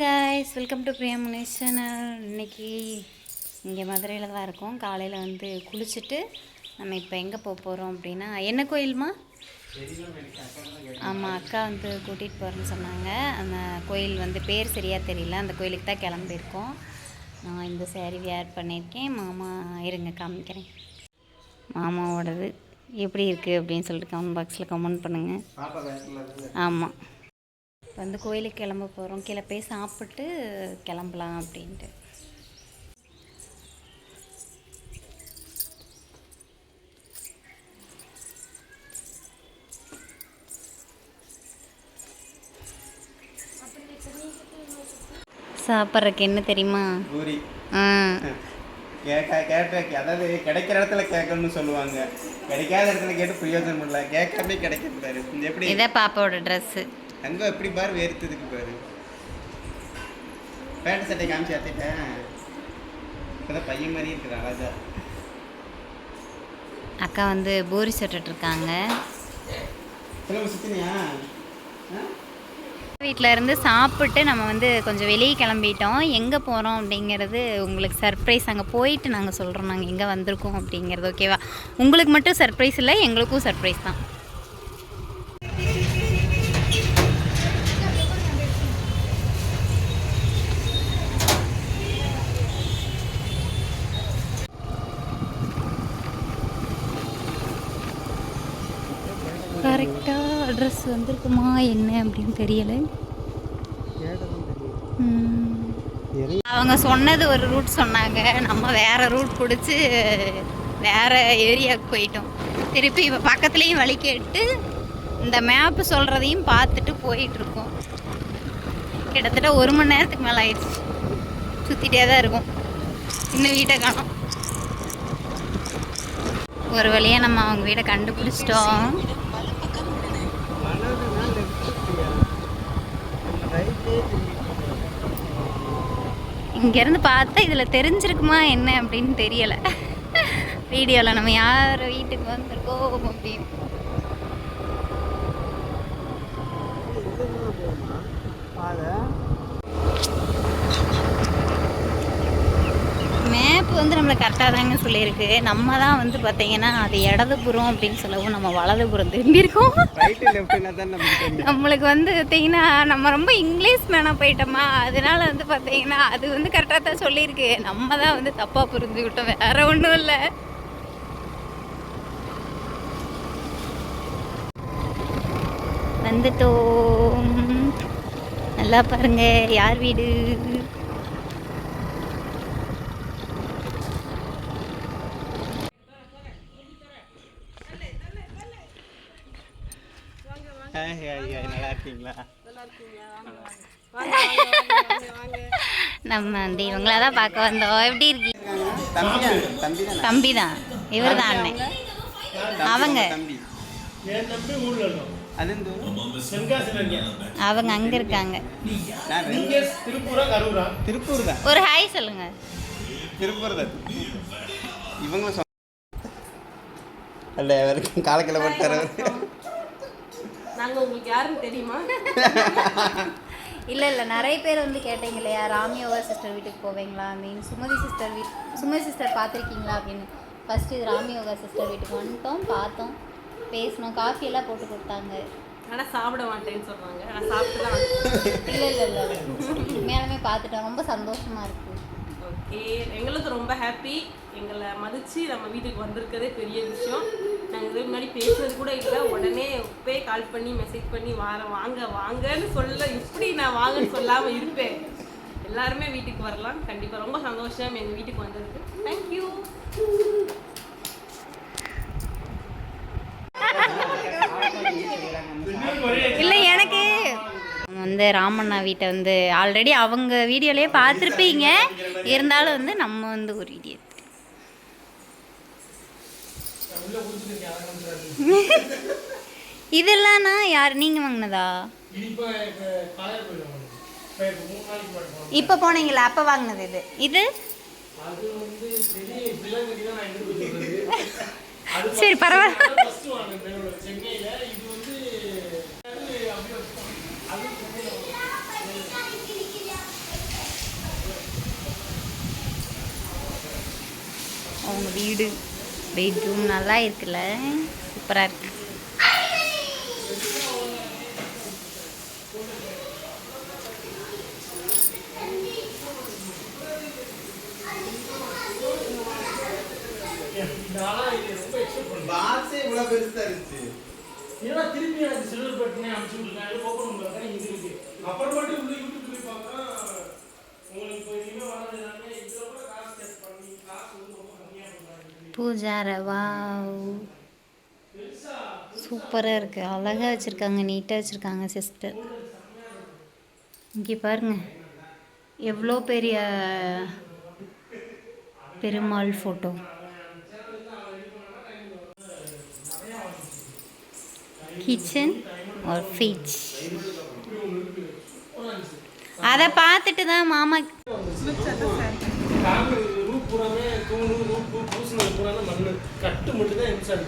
Guys welcome to Priya Munesh channel இன்னைக்கு இங்கே மதுரையில் தான் இருக்கோம். காலையில் வந்து குளிச்சுட்டு நம்ம இப்போ எங்கே போக போகிறோம் அப்படின்னா என்ன கோயில்மா? ஆமாம் அக்கா வந்து கூட்டிகிட்டு போகிறேன்னு சொன்னாங்க. அந்த கோயில் வந்து பேர் சரியாக தெரியல. அந்த கோயிலுக்கு தான் கிளம்பியிருக்கோம். நான் இந்த சேரீ வேர் பண்ணியிருக்கேன். மாமா இருங்க காமிக்கிறேன். மாமாவோடது எப்படி இருக்குது அப்படின்னு சொல்லிட்டு கமெண்ட் பாக்ஸில் கமெண்ட் பண்ணுங்கள் ஆமாம் வந்து கோயிலுக்கு கிளம்ப போகிறோம் கீழே போய் சாப்பிட்டு கிளம்பலாம் அப்படின்ட்டு. சாப்பிட்றதுக்கு என்ன தெரியுமா? ஆ. கேட்க கேட்ட அதாவது கிடைக்கிற இடத்துல கேட்கணும்னு சொல்லுவாங்க. கிடைக்காத இடத்துல கேட்டு பிரயோஜனம் இல்லை. கேட்காம கிடைக்கிறது எப்படி? இதை பாப்பாவோட ட்ரெஸ்ஸு அங்கே எப்படி பாரு வேர்த்ததுக்கு பாரு. பேண்ட் சட்டை காமிச்சு அத்திட்டேன் இப்போதான் பையன் மாதிரி இருக்குது அழகா. அக்கா வந்து பூரி சுட்டுட்ருக்காங்க சுத்தினியா? வீட்டில் இருந்து சாப்பிட்டு நம்ம வந்து கொஞ்சம் வெளியே கிளம்பிட்டோம். எங்கே போகிறோம் அப்படிங்கிறது உங்களுக்கு சர்ப்ரைஸ் அங்கே போயிட்டு நாங்கள் சொல்கிறோம் நாங்கள் எங்கே வந்திருக்கோம் அப்படிங்கிறது ஓகேவா உங்களுக்கு மட்டும் சர்ப்ரைஸ் இல்லை எங்களுக்கும் சர்ப்ரைஸ் தான். அட்ரஸ் வந்திருக்குமா என்ன அப்படின்னு தெரியலை. அவங்க சொன்னது ஒரு ரூட் சொன்னாங்க. நம்ம வேற ரூட் பிடிச்சி வேற ஏரியாவுக்கு போயிட்டோம். திருப்பி இப்போ பக்கத்துலேயும் வழி கேட்டு இந்த மேப்பு சொல்கிறதையும் பார்த்துட்டு போயிட்டுருக்கோம் கிட்டத்தட்ட ஒரு மணி நேரத்துக்கு மேலே ஆயிடுச்சு. சுற்றிட்டே தான் இருக்கும். இன்னும் வீட்டை காணோம். ஒரு வழியாக நம்ம அவங்க வீடை கண்டுபிடிச்சிட்டோம். இங்கேருந்து பார்த்தா இதில் தெரிஞ்சிருக்குமா என்ன அப்படின்னு தெரியலை. வீடியோவில் நம்ம யார் வீட்டுக்கு வந்திருக்கோம் அப்படின்னு. வந்து நம்மளை கரெக்டாக தாங்க சொல்லியிருக்கு. நம்ம தான் வந்து பார்த்தீங்கன்னா அது இடதுபுறம் அப்படின்னு சொல்லவும் நம்ம வலதுபுறம் திரும்பியிருக்கோம் நம்மளுக்கு வந்து பார்த்தீங்கன்னா நம்ம ரொம்ப இங்கிலீஷ் மேனாக போயிட்டோமா? அதனால வந்து பார்த்தீங்கன்னா அது வந்து கரெக்டாக தான் சொல்லியிருக்கு. நம்ம தான் வந்து தப்பாக புரிஞ்சுக்கிட்டோம். வேற ஒன்றும் இல்லை. வந்துட்டோம். நல்லா பாருங்க. யார் வீடு ஹாய் ஹாய் ஹாய் நல்லா இருக்கீங்களா? நம்ம வந்து இவங்கள தான் பார்க்க வந்தோம். எப்படி இருக்கீங்க தம்பி தான் இவர் தான் அண்ணன் அவங்க. அவங்க அங்கே இருக்காங்க. திருப்பூரா தான் ஒரு ஹாய் சொல்லுங்க. திருப்பூர் தான் இவங்களும் அல்ல அவருக்கு காலக்கிழ போட்டார் நாங்க உங்களுக்கு யாருன்னு தெரியுமா? இல்லை இல்லை நிறைய பேர் வந்து கேட்டீங்க இல்லையா ராமியோவா சிஸ்டர் வீட்டுக்கு போவீங்களா? மீன் சுமதி சிஸ்டர் வீட் சுமதி சிஸ்டர் பார்த்துருக்கீங்களா அப்படின்னு? ஃபஸ்ட்டு இது ராமியோகா சிஸ்டர் வீட்டுக்கு வந்துட்டோம் பார்த்தோம் பேசினோம் காஃபி எல்லாம் போட்டு கொடுத்தாங்க. ஆனா சாப்பிட மாட்டேன்னு சொல்றாங்க நான் சாப்பிட்டு. இல்லை இல்லை இல்லை உண்மையாலுமே பார்த்துட்டோம். ரொம்ப சந்தோஷமாக இருக்குது ஓகே எங்களுக்கு ரொம்ப ஹாப்பி எங்களை மதிச்சு நம்ம வீட்டுக்கு வந்திருக்கிறதே பெரிய விஷயம். நாங்கள் இதுக்கு முன்னாடி பேசுறது கூட இல்லை. உடனே போய் கால் பண்ணி மெசேஜ் பண்ணி வாரேன் வாங்க வாங்கன்னு சொல்ல இப்படி நான் வாங்கன்னு சொல்லாமல் இருப்பேன். எல்லாருமே வீட்டுக்கு வரலாம். கண்டிப்பாக ரொம்ப சந்தோஷம் எங்கள் வீட்டுக்கு வந்ததுக்கு. தேங்க்யூ இல்லை எனக்கு. வந்து ராமண்ணா வீட்டை வந்து ஆல்ரெடி அவங்க வீடியோலேயே பார்த்துருப்பீங்க. இருந்தாலும் வந்து நம்ம வந்து ஒரு வீடியோ இதெல்லாம் யார் நீங்கள் வாங்கினதா? இப்போ போனீங்களா? அப்போ வாங்கினது இது. இது? சரி பரவாயில்ல அவங்க வீடு. பெட்ரூம் நல்லா இருக்குல்ல. சூப்பராக இருக்கு. பாக்ஸே இவ்வளோ பெருசாக இருந்துச்சு ஏன்னா திருப்பி எனக்கு சில்வர் பட்டனே அனுப்பிச்சு விட்டுருக்கேன் ஓப்பன் பண்ணுறேன் இது இருக்கு அப்புறம் மட்டும் உள்ள யூடியூப் போய் பார்த்தா உங்களுக்கு இப்போ இனிமேல் வர்றது எல்லாமே இதில் கூட காசு கேட் பண்ணி காசு வந்து ரொம்ப கம்மியாக பண்ணுறாங்க பூஜார வாவ் சூப்பராக இருக்குது அழகாக வச்சுருக்காங்க. நீட்டாக வச்சுருக்காங்க சிஸ்டர். இங்கே பாருங்க. எவ்வளோ பெரிய பெருமாள் ஃபோட்டோ கிச்சன் ஒரு ஃபிட்ச் அதை பார்த்துட்டு தான் மாமா பூராமே தூணு ரூப்பு பூசினது பூராமே மண்ணு. கட்டு மட்டும் தான் எம்சான்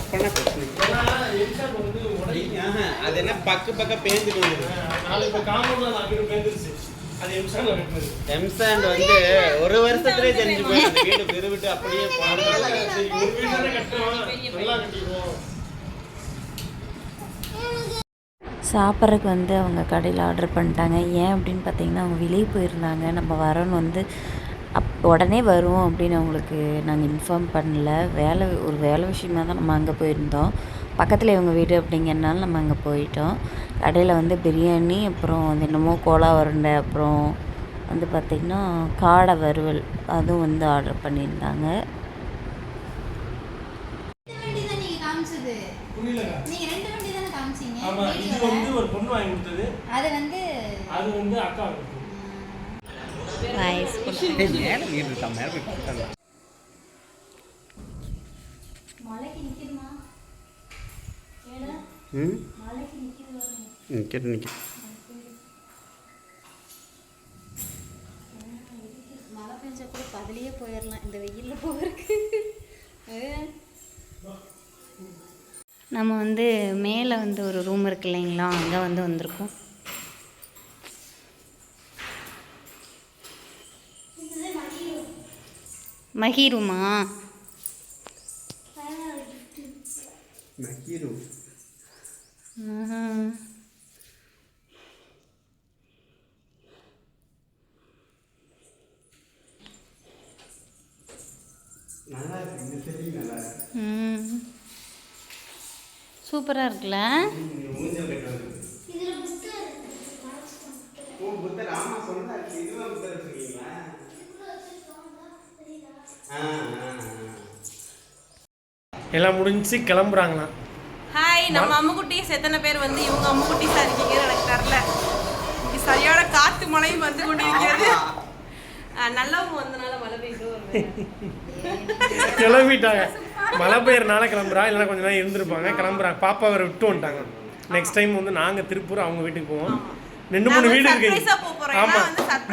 அப்பனா பிரச்சனை இல்லை. ஏன்னா எம்சான் வந்து உடனே ஆஹா, அது என்ன பக்கு பக்க பேந்துட்டு வந்துது? நாளை இப்போ காம்பவுண்டில் நான் வீடு பேந்துருச்சு. அது எம்சான் கட்டினது. எம்சாண்ட் வந்து ஒரு வருஷத்துலயே தெரிஞ்சு போயிடுது வீடு பெருவிட்டு அப்படியே போனது. சரி ஒரு வீடு தானே கட்டுறோம். நல்லா கட்டிடுவோம். சாப்பிட்றதுக்கு வந்து அவங்க கடையில் ஆர்டர் பண்ணிட்டாங்க. ஏன் அப்படின்னு பார்த்தீங்கன்னா அவங்க வெளியே போயிருந்தாங்க. நம்ம வரோன்னு வந்து அப் உடனே வருவோம் அப்படின்னு அவங்களுக்கு நாங்கள் இன்ஃபார்ம் பண்ணல. வேலை ஒரு வேலை விஷயமா தான் நம்ம அங்கே போயிருந்தோம். பக்கத்தில் இவங்க வீடு அப்படிங்கிறனால நம்ம அங்கே போயிட்டோம். கடையில் வந்து பிரியாணி அப்புறம் வந்து என்னமோ கோலா உருண்டை அப்புறம் வந்து பார்த்திங்கன்னா காடை வறுவல் அதுவும் வந்து ஆர்டர் பண்ணியிருந்தாங்க. வண்டி தான் நீங்க காமிச்சது. புரியலங்க நீங்க ரெண்டு வண்டி தானே காமிச்சீங்க. ஆமா இது வந்து ஒரு பொண்ணு வாங்கி கொடுத்தது. அது வந்து அது வந்து அக்கா கொடுத்தது வாய்ஸ் மேலே வீடு இருக்கா மேலே போய் பார்க்கலாம் மலைக்கு நிக்குதுமா? ஏடா ம்? மலைக்கு நிக்குது ம் கேட்டு நிற்க மழை பெஞ்சா கூட பதிலேயே போயிடலாம் இந்த வெயில்ல போகிறதுக்கு நம்ம வந்து மேலே வந்து ஒரு ரூம் இருக்கு இல்லைங்களா? அங்கே வந்து வந்திருக்கோம் மஹி ரூமா நக்கீரு ஆஹா. நல்லா இருக்கு இந்த செடி நல்லா இருக்கு ம். சூப்பராக இருக்குல்ல? புத்தர் ஆமா சொன்னா இதுதான் புத்தர் ஆ எல்லாம் முடிஞ்சு கிளம்புறாங்களாம் ஹாய் நம்ம அம்முக்குட்டீஸ் எத்தனை பேர் வந்து இவங்க அம்முக்குட்டீஸாக இருக்கீங்கன்னு எனக்கு தெரில இங்க சரியான காத்து மழையும் வந்து கொண்டிருக்கிறது. அஹ் நல்லவங்க வந்தனால மழை பெய்யுதோ ஒரு கிளம்பிட்டாங்க. மழை பெய்யறனால கிளம்புறா இல்லைன்னா கொஞ்ச நேரம் இருந்திருப்பாங்க கிளம்புறாங்க பாப்பா வேற விட்டு வந்துட்டாங்க. நெக்ஸ்ட் டைம் வந்து நாங்கள் திருப்பூர் அவங்க வீட்டுக்கு போவோம். ரெண்டு மூணு நாங்க வீடு surprise இருக்கு போறோம். ஆமா.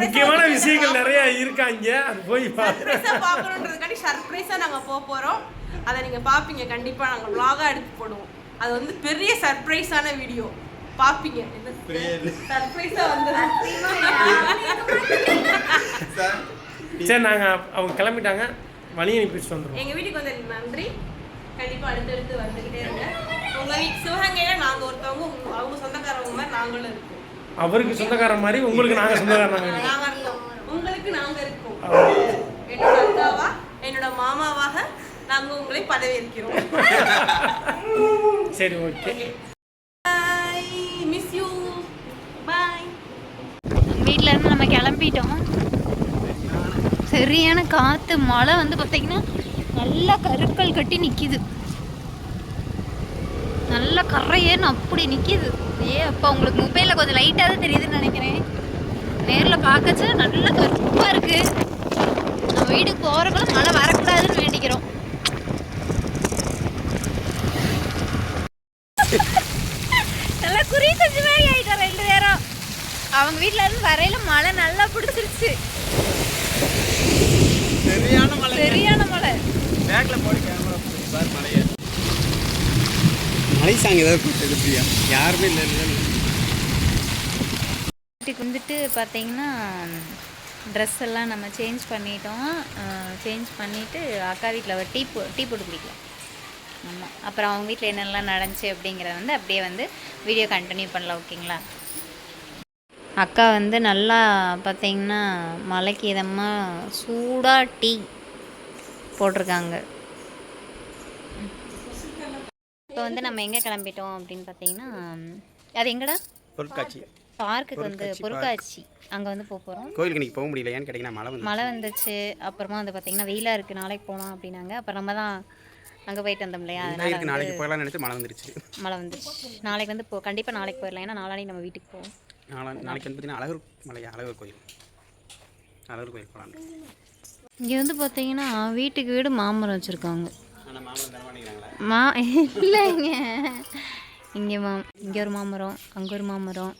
முக்கியமான விஷயங்கள் நிறைய இருக்காங்க. அது போய் பார்க்கணுன்றதுக்காண்டி சர்ப்ரைஸாக நாங்கள் போக போகிறோம் அதை நீங்கள் பார்ப்பீங்க கண்டிப்பாக நாங்கள் vlog-ஆ எடுத்து போடுவோம். அது வந்து பெரிய சர்ப்ரைஸான வீடியோ பார்ப்பீங்க புரியுது. சர்ப்ரைஸாக வந்து சார் நாங்கள் அவங்க கிளம்பிட்டாங்க. வழி அனுப்பிச்சு வந்துடுவோம் எங்கள் வீட்டுக்கு வந்து நன்றி. கண்டிப்பாக அடுத்தடுத்து வந்துக்கிட்டே இருங்க. உங்கள் வீட்டு சிவகங்கையில் நாங்கள் ஒருத்தவங்க உங்க- அவங்க சொந்தக்காரவங்க மாதிரி நாங்களும் இருக்கோம். அவருக்கு சொந்தக்காரன் மாதிரி உங்களுக்கு நாங்கள் இருக்கோம் உங்களுக்கு நாங்கள் இருக்கோம். என்னோட அக்காவா என்னோட மாமாவாக நாங்கள் உங்களை பதவியேற்கிறோம். சரி okay. Bye miss you bye வீட்டில் இருந்து நம்ம கிளம்பிட்டோம். சரியான காற்று மழை வந்து பார்த்தீங்கன்னா நல்லா கருக்கள் கட்டி நிற்கிது நல்லா கரையேன்னு அப்படி நிற்கிது ஏ அப்போ உங்களுக்கு மொபைலில் கொஞ்சம் லைட்டாக தான் தெரியுதுன்னு நினைக்கிறேன். நேரில் பார்க்கச்ச நல்லா கருப்பாக இருக்குது நம்ம வீட்டுக்கு போகிறக்குள்ள மழை வரக்கூடாதுன்னு வேண்டிக்கிறோம். நல்லா குறி கொஞ்சம் மாதிரி ஆயிட்டோம் ரெண்டு பேரும். அவங்க வீட்ல இருந்து வரையில மழை நல்லா பிடிச்சிருச்சு. சரியான மழை சரியான மழை. பேக்ல போடு கேமரா பார் மலையை சாங் ஏதாவது போட்டு யாருமே இல்லை இல்லை வீட்டுக்கு வந்துட்டு பார்த்தீங்கன்னா ட்ரெஸ் எல்லாம் நம்ம சேஞ்ச் பண்ணிட்டோம். சேஞ்ச் பண்ணிவிட்டு அக்கா வீட்டில் டீ போ டீ போட்டு குடிக்கலாம். ஆமாம் அப்புறம் அவங்க வீட்டில் என்னெல்லாம் நடந்துச்சு அப்படிங்கிறத வந்து அப்படியே வந்து வீடியோ கண்டினியூ பண்ணலாம் ஓகேங்களா அக்கா வந்து நல்லா பார்த்தீங்கன்னா மலைக்கு இதமாக சூடாக டீ போட்டிருக்காங்க. இப்போ வந்து நம்ம எங்கே கிளம்பிட்டோம் அப்படின்னு பார்த்தீங்கன்னா அது எங்கடா? பொருட்காட்சி. பார்க்குக்கு வந்து பொருட்காட்சி அங்கே வந்து போக போகிறோம் கோயிலுக்கு இன்னைக்கு போக முடியல ஏன்னு கேட்டிங்கன்னா மழை வந்து மழை வந்துச்சு அப்புறமா வந்து பார்த்தீங்கன்னா வெயிலாக இருக்குது நாளைக்கு போகலாம் அப்படின்னாங்க. அப்புறம் நம்ம தான் அங்கே போயிட்டு வந்தோம் இல்லையா? அதனால் இருக்கு நாளைக்கு போகலாம்னு நினச்சி மழை வந்துருச்சு. மழை வந்துச்சு நாளைக்கு வந்து போ கண்டிப்பாக நாளைக்கு போயிடலாம். ஏன்னா நாளானி நம்ம வீட்டுக்கு போவோம். நாளை நாளைக்கு வந்து பார்த்தீங்கன்னா அழகர் மலை அழகர் கோயில். அழகர் கோயில் போகலாம் இங்கே வந்து பார்த்தீங்கன்னா வீட்டுக்கு வீடு மாமரம் வச்சுருக்காங்க. மா இல்லைங்க. இங்கே மா இங்கே ஒரு மாமரம் அங்கே ஒரு மாமரம்.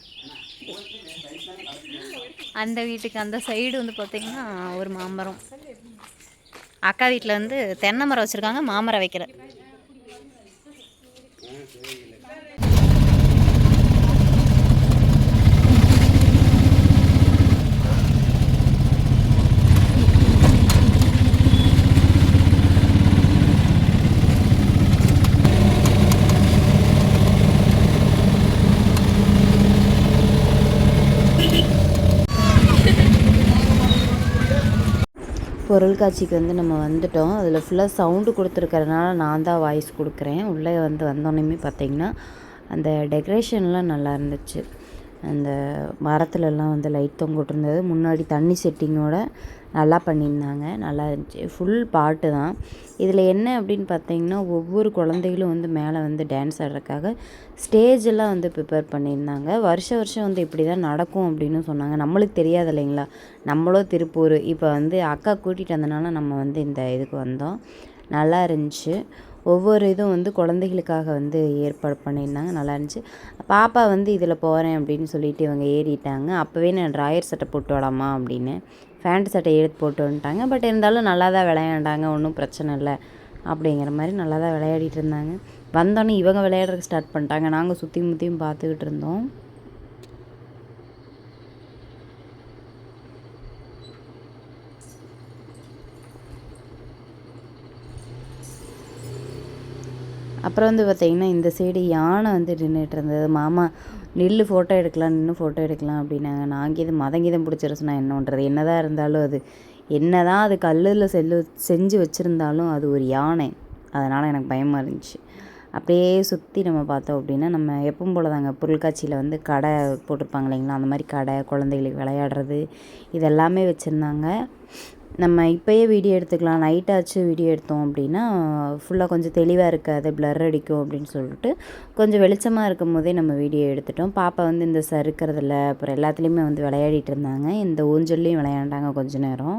அந்த வீட்டுக்கு அந்த சைடு வந்து பார்த்தீங்கன்னா ஒரு மாமரம். அக்கா வீட்டில் வந்து தென்னை மரம் வச்சுருக்காங்க மாமரம் வைக்கல பொருட்காட்சிக்கு வந்து நம்ம வந்துட்டோம். அதில் ஃபுல்லாக சவுண்டு கொடுத்துருக்கறனால நான் தான் வாய்ஸ் கொடுக்குறேன். உள்ளே வந்து வந்தோடனேமே பார்த்தீங்கன்னா அந்த டெக்கரேஷன்லாம் நல்லா இருந்துச்சு. அந்த மரத்துலலாம் வந்து லைட் தொங்க விட்டுருந்தது. முன்னாடி தண்ணி செட்டிங்கோட நல்லா பண்ணியிருந்தாங்க. நல்லா இருந்துச்சு. ஃபுல் பாட்டு தான். இதில் என்ன அப்படின்னு பார்த்தீங்கன்னா ஒவ்வொரு குழந்தைகளும் வந்து மேலே வந்து டான்ஸ் ஆடுறதுக்காக ஸ்டேஜெல்லாம் வந்து ப்ரிப்பேர் பண்ணியிருந்தாங்க. வருஷ வருஷம் வந்து இப்படி தான் நடக்கும் அப்படின்னு சொன்னாங்க. நம்மளுக்கு தெரியாது இல்லைங்களா? நம்மளும் திருப்பூர். இப்போ வந்து அக்கா கூட்டிகிட்டு வந்தனால நம்ம வந்து இந்த இதுக்கு வந்தோம். நல்லா இருந்துச்சு. ஒவ்வொரு இதுவும் வந்து குழந்தைகளுக்காக வந்து ஏற்பாடு பண்ணியிருந்தாங்க. நல்லா இருந்துச்சு. பாப்பா வந்து இதில் போகிறேன் அப்படின்னு சொல்லிட்டு இவங்க ஏறிட்டாங்க. அப்போவே நான் ட்ராயர் சட்டை போட்டு விடாமா அப்படின்னு. ஃபேண்ட் சட்டை எடுத்து போட்டு வந்துட்டாங்க. பட் இருந்தாலும் நல்லா தான் விளையாண்டாங்க. ஒன்றும் பிரச்சனை இல்லை. அப்படிங்கிற மாதிரி நல்லா தான் விளையாடிட்டு இருந்தாங்க. வந்தோடனே இவங்க விளையாடுறதுக்கு ஸ்டார்ட் பண்ணிட்டாங்க. நாங்கள் சுற்றி முற்றியும் பார்த்துக்கிட்டு இருந்தோம். அப்புறம் வந்து பார்த்திங்கன்னா இந்த சைடு யானை வந்து நின்றுட்டு இருந்தது. மாமா நில்லு ஃபோட்டோ எடுக்கலாம் நின்று ஃபோட்டோ எடுக்கலாம் அப்படின்னாங்க. நான் கீதம் மதங்கீதம் பிடிச்சிருச்சுன்னா சொன்னால் என்ன பண்ணுறது என்னதான் இருந்தாலும் அது என்ன தான் அது கல்லில் செல்லு செஞ்சு வச்சுருந்தாலும் அது ஒரு யானை. அதனால் எனக்கு பயமாக இருந்துச்சு. அப்படியே சுற்றி நம்ம பார்த்தோம் அப்படின்னா நம்ம எப்பவும் போல தாங்க பொருட்காட்சியில் வந்து கடை போட்டிருப்பாங்க இல்லைங்களா? அந்த மாதிரி கடை குழந்தைகளுக்கு விளையாடுறது இதெல்லாமே வச்சுருந்தாங்க. நம்ம இப்போயே வீடியோ எடுத்துக்கலாம். நைட்டாச்சு வீடியோ எடுத்தோம் அப்படின்னா ஃபுல்லாக கொஞ்சம் தெளிவாக இருக்காது பிளர் அடிக்கும் அப்படின்னு சொல்லிட்டு கொஞ்சம் வெளிச்சமாக இருக்கும் போதே நம்ம வீடியோ எடுத்துட்டோம். பாப்பா வந்து இந்த சறுக்கிறதுல அப்புறம் எல்லாத்துலேயுமே வந்து விளையாடிட்டு இருந்தாங்க. இந்த ஊஞ்சல்லையும் விளையாண்டாங்க கொஞ்ச நேரம்.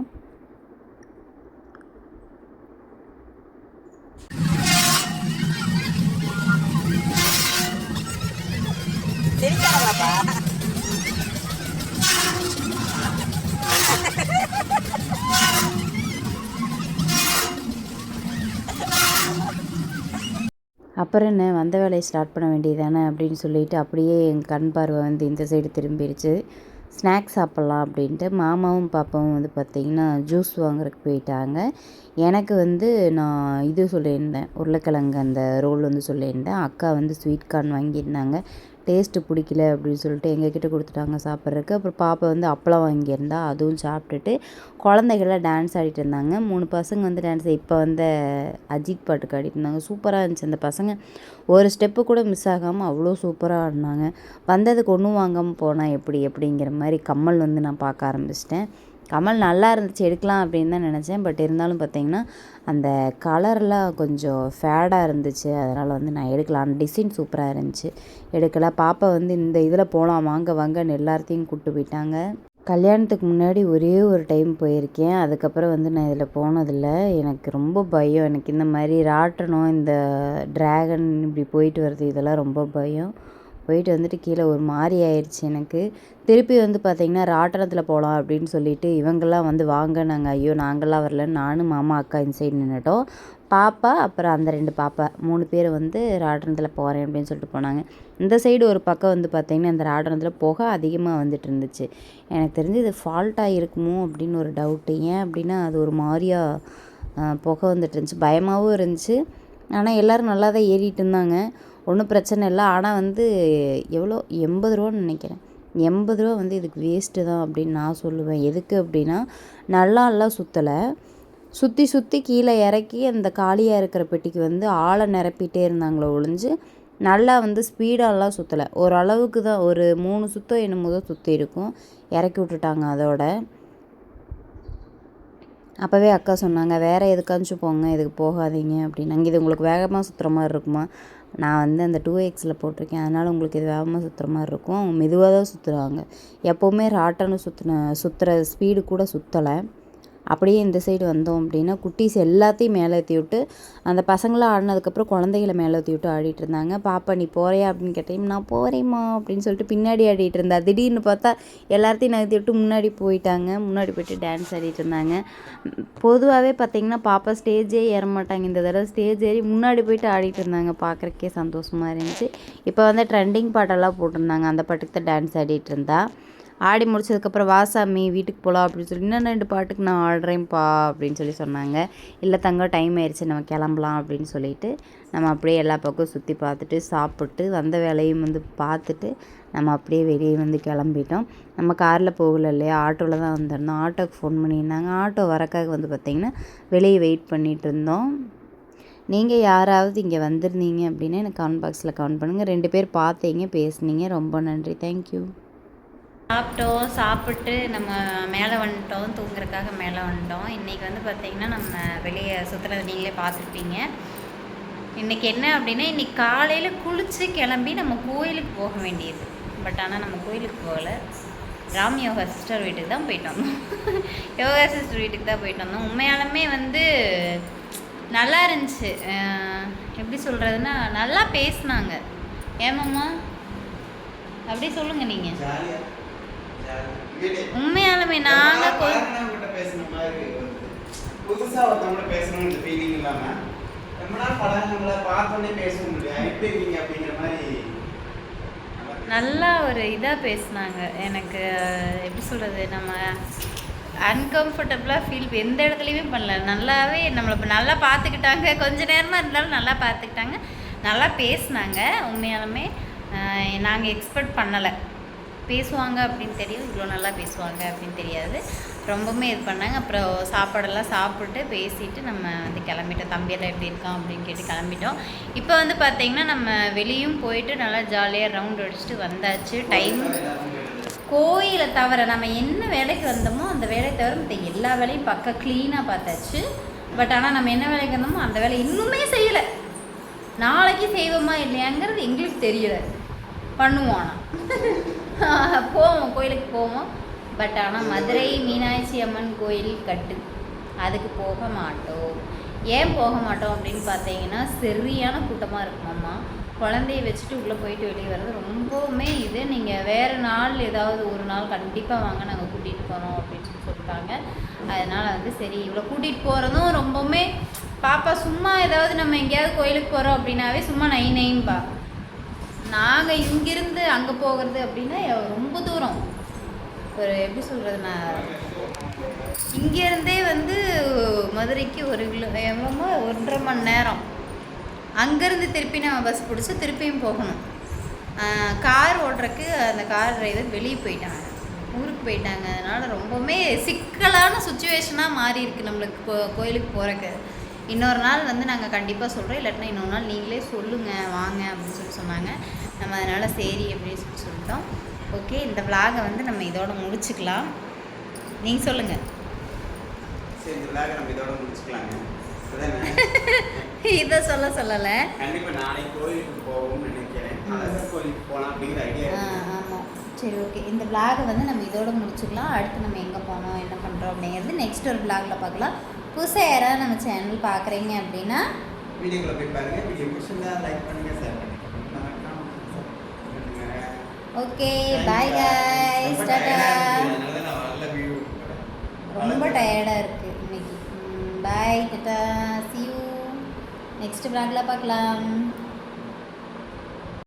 அப்புறம் என்ன வந்த வேலையை ஸ்டார்ட் பண்ண வேண்டியதானே அப்படின்னு சொல்லிட்டு அப்படியே என் கண் பார்வை வந்து இந்த சைடு திரும்பிடுச்சு ஸ்நாக்ஸ் சாப்பிட்லாம் அப்படின்ட்டு மாமாவும் பாப்பாவும் வந்து பார்த்திங்கன்னா ஜூஸ் வாங்குறதுக்கு போயிட்டாங்க. எனக்கு வந்து நான் இது சொல்லியிருந்தேன் உருளைக்கிழங்கு அந்த ரோல் வந்து சொல்லியிருந்தேன். அக்கா வந்து ஸ்வீட் கார்ன் வாங்கியிருந்தாங்க. டேஸ்ட்டு பிடிக்கல அப்படின்னு சொல்லிட்டு எங்ககிட்ட கொடுத்துட்டாங்க சாப்பிட்றதுக்கு. அப்புறம் பாப்பா வந்து அப்பளம் வாங்கியிருந்தா அதுவும் சாப்பிட்டுட்டு குழந்தைகள்லாம் டான்ஸ் ஆடிட்டு இருந்தாங்க. மூணு பசங்க வந்து டான்ஸ் இப்போ வந்து அஜித் பாட்டுக்கு ஆடிட்டு இருந்தாங்க. சூப்பராக இருந்துச்சு அந்த பசங்க. ஒரு ஸ்டெப்பு கூட மிஸ் ஆகாமல் அவ்வளோ சூப்பராக ஆடினாங்க. வந்ததுக்கு ஒன்றும் வாங்காமல் போனால் எப்படி? எப்படிங்கிற மாதிரி கம்மல் வந்து நான் பார்க்க ஆரம்பிச்சிட்டேன். கமல் நல்லா இருந்துச்சு எடுக்கலாம் அப்படின்னு தான் நினச்சேன். பட் இருந்தாலும் பார்த்தீங்கன்னா அந்த கலர்லாம் கொஞ்சம் ஃபேடாக இருந்துச்சு. அதனால் வந்து நான் எடுக்கலாம். டிசைன் சூப்பராக இருந்துச்சு. எடுக்கலை. பாப்பா வந்து இந்த இதில் போகலாம் வாங்க வாங்கன்னு எல்லாத்தையும் கூப்பிட்டு போயிட்டாங்க. கல்யாணத்துக்கு முன்னாடி ஒரே ஒரு டைம் போயிருக்கேன். அதுக்கப்புறம் வந்து நான் இதில் போனதில்லை. எனக்கு ரொம்ப பயம். எனக்கு இந்த மாதிரி ராட்டனம் இந்த ட்ராகன் இப்படி போயிட்டு வர்றது இதெல்லாம் ரொம்ப பயம். போயிட்டு வந்துட்டு கீழே ஒரு மாதிரி ஆயிடுச்சு எனக்கு. திருப்பி வந்து பார்த்திங்கன்னா ராட்டனத்தில் போகலாம் அப்படின்னு சொல்லிட்டு இவங்கெல்லாம் வந்து வாங்க நாங்கள் ஐயோ நாங்களாம் வரலன்னு நானும் மாமா அக்கா இந்த சைடு நின்றுட்டோம் பாப்பா அப்புறம் அந்த ரெண்டு பாப்பா மூணு பேர் வந்து ராட்டினத்தில் போகிறேன் அப்படின்னு சொல்லிட்டு போனாங்க. இந்த சைடு ஒரு பக்கம் வந்து பார்த்திங்கன்னா இந்த ராட்டினத்தில் புகை அதிகமாக வந்துட்டு இருந்துச்சு எனக்கு தெரிஞ்சு இது ஃபால்ட்டாக இருக்குமோ அப்படின்னு ஒரு டவுட்டு ஏன் அப்படின்னா அது ஒரு மாதிரியா புகை வந்துட்டு இருந்துச்சு பயமாகவும் இருந்துச்சு. ஆனால் எல்லோரும் நல்லா தான் ஏறிட்டு இருந்தாங்க. ஒன்றும் பிரச்சனை இல்லை. ஆனால் வந்து எவ்வளோ? எண்பது ரூபான்னு நினைக்கிறேன். எண்பது ரூபா வந்து இதுக்கு வேஸ்ட்டு தான் அப்படின்னு நான் சொல்லுவேன். எதுக்கு அப்படின்னா நல்லா எல்லாம் சுற்றலை சுற்றி சுற்றி கீழே இறக்கி அந்த காலியாக இருக்கிற பெட்டிக்கு வந்து ஆளை நிரப்பிட்டே இருந்தாங்களோ ஒழிஞ்சு நல்லா வந்து ஸ்பீடாலாம் சுற்றலை ஓரளவுக்கு தான் ஒரு மூணு சுத்தம் என்னமோ தான் சுற்றி இருக்கும். இறக்கி விட்டுட்டாங்க அதோட. அப்போவே அக்கா சொன்னாங்க வேறு எதுக்காச்சும் போங்க இதுக்கு போகாதீங்க அப்படின்னாங்க இது உங்களுக்கு வேகமாக சுற்றுற மாதிரி இருக்குமா? நான் வந்து அந்த டூ எக்ஸில் போட்டிருக்கேன். அதனால் உங்களுக்கு இது வேகமாக சுற்றுற மாதிரி இருக்கும். அவங்க மெதுவாக தான் சுற்றுறாங்க எப்போவுமே ராட்டனம் சுற்றின சுற்றுற ஸ்பீடு கூட சுற்றலை அப்படியே இந்த சைடு வந்தோம் அப்படின்னா குட்டீஸ் எல்லாத்தையும் மேலே ஏற்றி விட்டு அந்த பசங்களாம் ஆடினதுக்கப்புறம் குழந்தைகளை மேலே ஏற்றி விட்டு ஆடிட்டு இருந்தாங்க. பாப்பா நீ போறியா? அப்படின்னு கேட்டேன். நான் போகிறேம்மா அப்படின்னு சொல்லிட்டு பின்னாடி ஆடிட்டு இருந்தா. திடீர்னு பார்த்தா எல்லாத்தையும் நகர்த்தி விட்டு முன்னாடி போயிட்டாங்க. முன்னாடி போயிட்டு டான்ஸ் ஆடிட்டு இருந்தாங்க. பொதுவாகவே பார்த்தீங்கன்னா பாப்பா ஸ்டேஜே ஏற மாட்டாங்க. இந்த தடவை ஸ்டேஜ் ஏறி முன்னாடி போயிட்டு ஆடிட்டு இருந்தாங்க. பார்க்குறக்கே சந்தோஷமாக இருந்துச்சு. இப்போ வந்து ட்ரெண்டிங் பாட்டெல்லாம் போட்டிருந்தாங்க. அந்த பாட்டுக்கு தான் டான்ஸ் ஆடிட்டு இருந்தா. ஆடி முடிச்சதுக்கப்புறம் வாசாமி வீட்டுக்கு போகலாம் அப்படின்னு சொல்லி இன்னும் ரெண்டு பாட்டுக்கு நான் ஆடுறேன்ப்பா அப்படின்னு சொல்லி சொன்னாங்க. இல்லை தங்கம் டைம் ஆயிடுச்சு நம்ம கிளம்பலாம் அப்படின்னு சொல்லிட்டு நம்ம அப்படியே எல்லா பக்கம் சுற்றி பார்த்துட்டு சாப்பிட்டு வந்த வேலையும் வந்து பார்த்துட்டு நம்ம அப்படியே வெளியே வந்து கிளம்பிட்டோம். நம்ம காரில் போகல இல்லையா? ஆட்டோவில் தான் வந்திருந்தோம். ஆட்டோக்கு ஃபோன் பண்ணியிருந்தாங்க. ஆட்டோ வரக்காக வந்து பார்த்திங்கன்னா வெளியே வெயிட் பண்ணிகிட்டு இருந்தோம். நீங்கள் யாராவது இங்கே வந்திருந்தீங்க அப்படின்னா எனக்கு கமெண்ட் பாக்ஸில் கமெண்ட் பண்ணுங்கள் ரெண்டு பேர் பார்த்தீங்க பேசுனீங்க. ரொம்ப நன்றி. தேங்க்யூ சாப்பிட்டோம் சாப்பிட்டு நம்ம மேலே வந்துட்டோம் தூங்குறதுக்காக மேலே வந்துட்டோம். இன்றைக்கி வந்து பார்த்திங்கன்னா நம்ம வெளியே சுற்றுறது நீங்களே பார்த்துருப்பீங்க. இன்றைக்கி என்ன அப்படின்னா இன்றைக்கி காலையில் குளித்து கிளம்பி நம்ம கோயிலுக்கு போக வேண்டியது. பட் ஆனால் நம்ம கோயிலுக்கு போகல. ராம் யோகா சிஸ்டர் வீட்டுக்கு தான் போயிட்டு வந்தோம். யோகா சிஸ்டர் வீட்டுக்கு தான் போயிட்டு வந்தோம். உண்மையாலுமே வந்து நல்லா இருந்துச்சு. எப்படி சொல்கிறதுன்னா நல்லா பேசினாங்க. ஏமாம்மா அப்படி சொல்லுங்கள் நீங்கள் உண்மையாலுமே நாங்கள் கொ கிட்ட பேசுன மாதிரி ஒரு புதுசா ஒருத்தவங்கள பேசணும்னு ஃபீலிங் இல்லாம ரொம்ப நாள் பழகினவங்கள பார்த்தோன்னே பேச முடியும் எப்படி இருக்கீங்க அப்படிங்கிற மாதிரி நல்லா ஒரு இதாக பேசுனாங்க. எனக்கு எப்படி சொல்கிறது நம்ம அன்கம்ஃபர்டபுளாக ஃபீல் எந்த இடத்துலையுமே பண்ணல. நல்லாவே நம்மளை இப்ப நல்லா பார்த்துக்கிட்டாங்க. கொஞ்ச நேரமாக இருந்தாலும் நல்லா பார்த்துக்கிட்டாங்க. நல்லா பேசுனாங்க. உண்மையாலுமே நாங்கள் எக்ஸ்பெக்ட் பண்ணலை. பேசுவாங்க அப்படின்னு தெரியும். இவ்வளோ நல்லா பேசுவாங்க அப்படின்னு தெரியாது. ரொம்பவுமே இது பண்ணாங்க. அப்புறம் சாப்பாடெல்லாம் சாப்பிட்டு பேசிட்டு நம்ம வந்து கிளம்பிட்டோம். தம்பியெல்லாம் எப்படி இருக்கான் அப்படின்னு கேட்டு கிளம்பிட்டோம். இப்போ வந்து பார்த்தீங்கன்னா நம்ம வெளியும் போயிட்டு நல்லா ஜாலியாக ரவுண்ட் அடிச்சுட்டு வந்தாச்சு. டைம் கோயிலை தவிர நம்ம என்ன வேலைக்கு வந்தோமோ அந்த வேலையை தவிர மற்ற எல்லா வேலையும் பக்கம் க்ளீனாக பார்த்தாச்சு. பட் ஆனால் நம்ம என்ன வேலைக்கு வந்தோமோ அந்த வேலை இன்னுமே செய்யலை. நாளைக்கு செய்வோமா இல்லையாங்கிறது எங்களுக்கு தெரியல. பண்ணுவோம் ஆனால் போவோம் கோயிலுக்கு போவோம். பட் ஆனால் மதுரை மீனாட்சி அம்மன் கோயில் கட்டு. அதுக்கு போக மாட்டோம். ஏன் போக மாட்டோம் அப்படின்னு பார்த்தீங்கன்னா சரியான கூட்டமாக இருக்குமாம்மா குழந்தைய வச்சுட்டு உள்ளே போயிட்டு வெளியே வர்றது ரொம்பவுமே இது. நீங்கள் வேறு நாள் ஏதாவது ஒரு நாள் கண்டிப்பாக வாங்க நாங்கள் கூட்டிகிட்டு போகிறோம் அப்படின்னு சொல்லி சொல்லிட்டாங்க. அதனால் வந்து சரி இவ்வளோ கூட்டிகிட்டு போகிறதும் ரொம்பவுமே பாப்பா சும்மா ஏதாவது நம்ம எங்கேயாவது கோயிலுக்கு போகிறோம் அப்படின்னாவே சும்மா நை நைன்பா. நாங்கள் இங்கிருந்து அங்கே போகிறது அப்படின்னா ரொம்ப தூரம். ஒரு எப்படி சொல்கிறதுனா இங்கேருந்தே வந்து மதுரைக்கு ஒரு கிலோ எவ்வளோமோ ஒன்றரை மணி நேரம். அங்கேருந்து திருப்பி நம்ம பஸ் பிடிச்சி திருப்பியும் போகணும். கார் ஓட்டுறக்கு அந்த கார் டிரைவர் வெளியே போயிட்டாங்க. ஊருக்கு போயிட்டாங்க. அதனால் ரொம்பவுமே சிக்கலான சுச்சுவேஷனாக மாறி இருக்கு நம்மளுக்கு கோ கோயிலுக்கு போகிறக்கு இன்னொரு நாள் வந்து நாங்கள் கண்டிப்பாக சொல்கிறோம் இல்லாட்டினா இன்னொரு நாள் நீங்களே சொல்லுங்கள் வாங்க அப்படின்னு சொல்லி சொன்னாங்க. நம்ம அதனால் சரி அப்படின்னு சொல்லி சொல்லிட்டோம். ஓகே இந்த விலாகை வந்து நம்ம இதோட முடிச்சுக்கலாம். நீங்கள் சொல்லுங்கள் சரி இந்த விழாவை நம்ம இதோட முடிச்சுக்கலாங்க. அதானே? இதை சொல்ல சொல்லலை. கண்டிப்பா நாளைக்கு கோயிலுக்கு போவோம்னு நினைக்கிறேன். கோயிலுக்கு போகலாம் அப்படிங்கிற ஐடியா சரி ஓகே இந்த விலாகை வந்து நம்ம இதோட முடிச்சுக்கலாம். அடுத்து நம்ம எங்கே போனோம் என்ன பண்ணுறோம் அப்படிங்கிறது நெக்ஸ்ட் ஒரு விலாகில் பார்க்கலாம். புதுசாக யாராவது நம்ம சேனல் பார்க்குறீங்க அப்படின்னா வீடியோக்குள்ள போய் வீடியோ பிடிச்சிருந்தா லைக் ஷேர். ஓகே பாய் ரொம்ப டாடா ரொம்ப டயர்டாக இருக்குது இன்னைக்கு. Bye tata see you. Next ப்ளாகில் பார்க்கலாம்.